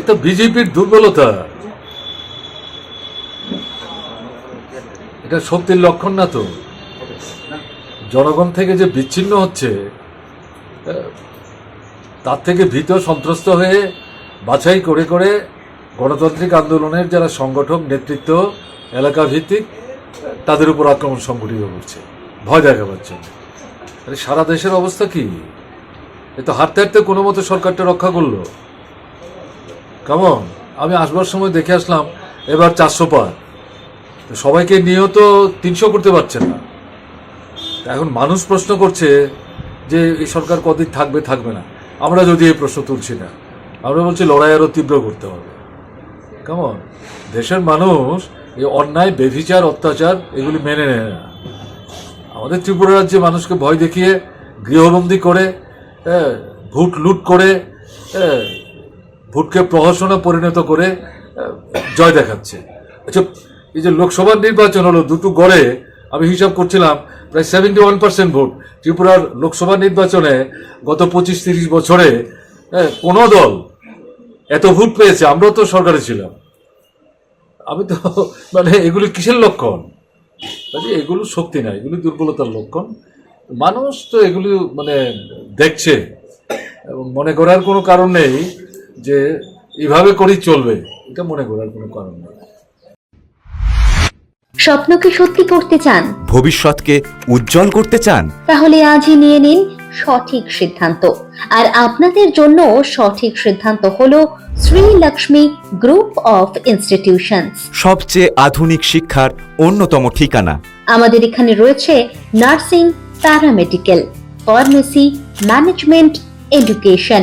এটা বিজেপির দুর্বলতা। এটা শক্তির লক্ষণ না তো? জনগণ থেকে যে বিচ্ছিন্ন হচ্ছে তার থেকে ভীত সন্ত্রস্ত হয়ে বাছাই করে করে গণতান্ত্রিক আন্দোলনের যারা সংগঠক, নেতৃত্ব এলাকা ভিত্তিক তাদের উপর আক্রমণ সংগঠিত করছে ভয় দেখাবার জন্য। সারা দেশের অবস্থা কি? এ তো হাঁটতে হাঁটতে কোনো মতো সরকারটা রক্ষা করল। কেমন আমি আসবার সময় দেখে আসলাম এবার চারশো পার। সবাইকে নিয়েও তো তিনশো করতে পারছেন না। এখন মানুষ প্রশ্ন করছে যে এই সরকার কদিন থাকবে থাকবে না। আমরা যদি এই প্রশ্ন তুলছি না আমরা বলছি লড়াই আরও তীব্র করতে হবে। কেমন দেশের মানুষ এই অন্যায় বেভিচার অত্যাচার এগুলি মেনে নেয় না। আমাদের ত্রিপুরা রাজ্যে মানুষকে ভয় দেখিয়ে গৃহবন্দী করে হ্যাঁ, ভোট লুট করে হ্যাঁ, ভোটকে প্রহসনে পরিণত করে জয় দেখাচ্ছে। আচ্ছা এই যে লোকসভার নির্বাচন হলো দুটো গড়ে আমি হিসাব করছিলাম প্রায় সেভেন্টি ওয়ান পার্সেন্ট ভোট। ত্রিপুরার লোকসভা নির্বাচনে গত পঁচিশ তিরিশ বছরে হ্যাঁ, কোনো দল এত ভোট পেয়েছে আমরাও তো সরকারে ছিলাম। আমি তো মানে এগুলি কিসের লক্ষণ? কাজে এগুলো শক্তি না এগুলি দুর্বলতার লক্ষণ। মানুষ তো এগুলি মানে দেখছে। এবং মনে করার কোনো কারণ নেই যে এইভাবে করেই চলবে এটা মনে করার কোনো কারণ নেই। স্বপ্নকে সত্যি করতে চান? ভবিষ্যৎকে উজ্জ্বল করতে চান? তাহলে আজই নিয়ে নিন সঠিক সিদ্ধান্ত। আর আপনাদের জন্য সঠিক সিদ্ধান্ত হলো Shri Lakshmi group of institutions. সবচেয়ে আধুনিক শিক্ষার অন্যতম ঠিকানা। আমাদের এখানে রয়েছে nursing paramedical pharmacy management education.